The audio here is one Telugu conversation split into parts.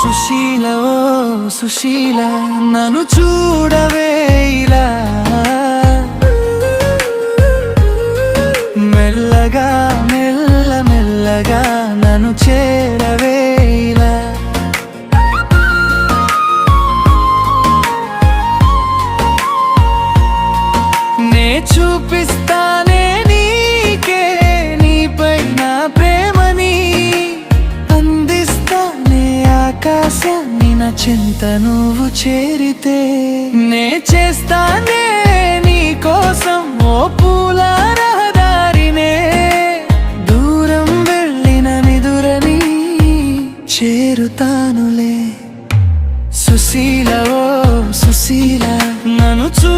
సుశీల ఓ సుశీల నన్ను చూడవే ఇలా. మెల్లగా మెల్ల మెల్లగా నన్ను చేరవే ఇలా. నే చూపిస్తా ఆకాశాన్ని నా చింత నువ్వు చేరితే నే చేస్తానే నీ కోసం ఓ పూల రహదారినే దూరం వెళ్ళిన నిదురని చేరుతానులే. సుశీల ఓ సుశీల నన్ను చూ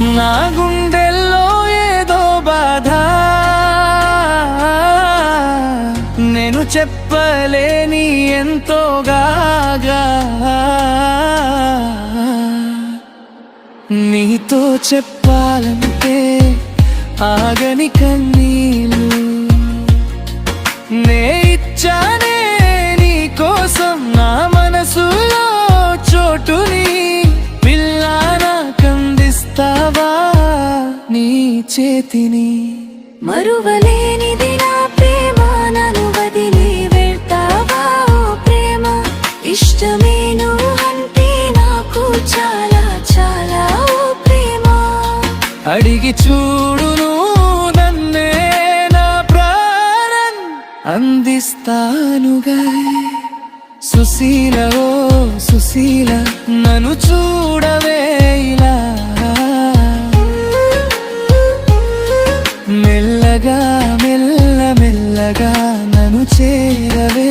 నా గుండెల్లో ఏదో బాధ. నేను చెప్పలేని ఎంతో గాగా. నీతో చెప్పాలంటే ఆగని కన్నీ చేతిని. మరువలేనిది నా ప్రేమ నన్ను వదిలి వెళ్తావా ప్రేమ? ఇష్టమే నువ్వు అంటే నాకు చాలా చాలా ప్రేమ. అడిగి చూడును నన్నే నా ప్రాణం అందిస్తానుగా. సుశీల ఓ సుశీల నన్ను ఇలా మెల్లగా మెల్ల మెల్లగా నన్ను చేరవే.